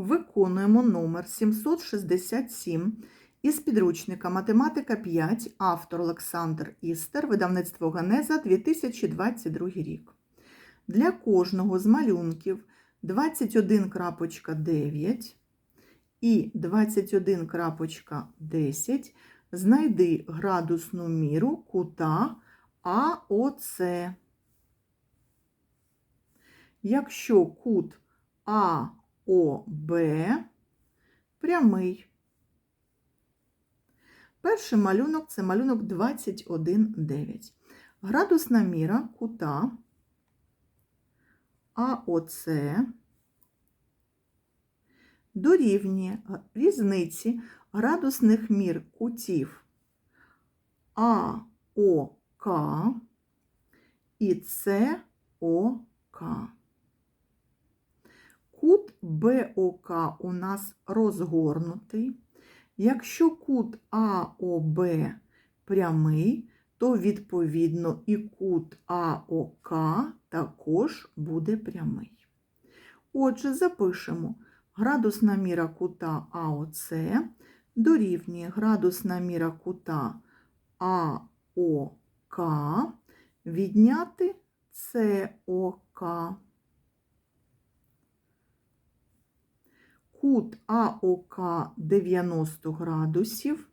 Виконуємо номер 767 із підручника Математика 5, автор Олександр Істер, видавництво Генеза 2022 рік. Для кожного з малюнків 21.9 і 21.10 знайди градусну міру кута АОЦ. Якщо кут АОБ прямий. Перший малюнок це малюнок 21,9. Градусна міра кута АОЦ дорівнює різниці градусних мір кутів АОК і СОК. БОК у нас розгорнутий. Якщо кут АОБ прямий, то відповідно і кут АОК також буде прямий. Отже, запишемо градусна міра кута АОЦ дорівнює градусна міра кута АОК відняти СОК. Кут АОК 90 градусів,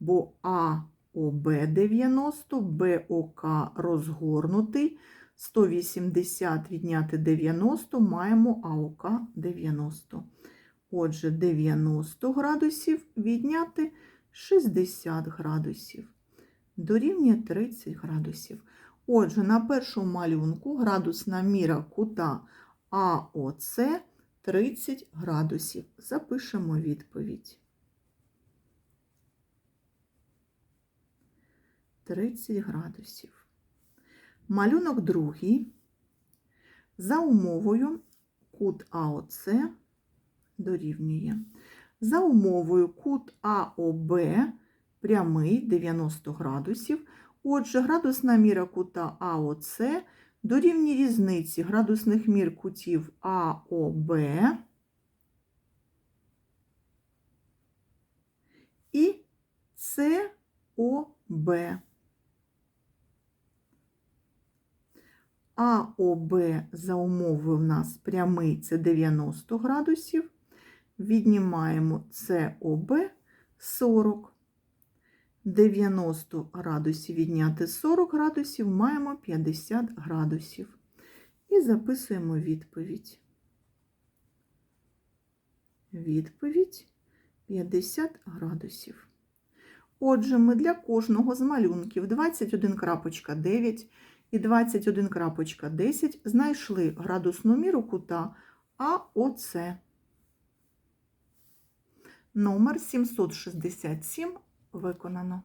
бо АОБ 90, БОК розгорнутий. 180 відняти 90 маємо АОК 90. Отже, 90 градусів відняти 60 градусів. Дорівнює 30 градусів. Отже, на першому малюнку градусна міра кута АОЦ 30 градусів. Запишемо відповідь. 30 градусів. Малюнок другий. За умовою кут АОЦ дорівнює. За умовою кут АОБ прямий 90 градусів. Отже, градусна міра кута АОЦ дорівнює різниці градусних мір кутів АОБ і СОБ. АОБ за умовою в нас прямий це 90 градусів. Віднімаємо СОБ 40. 90 градусів відняти 40 градусів, маємо 50 градусів. І записуємо відповідь. Відповідь 50 градусів. Отже, ми для кожного з малюнків 21.9 і 21.10 знайшли градусну міру кута АОЦ. Номер 767 виконано.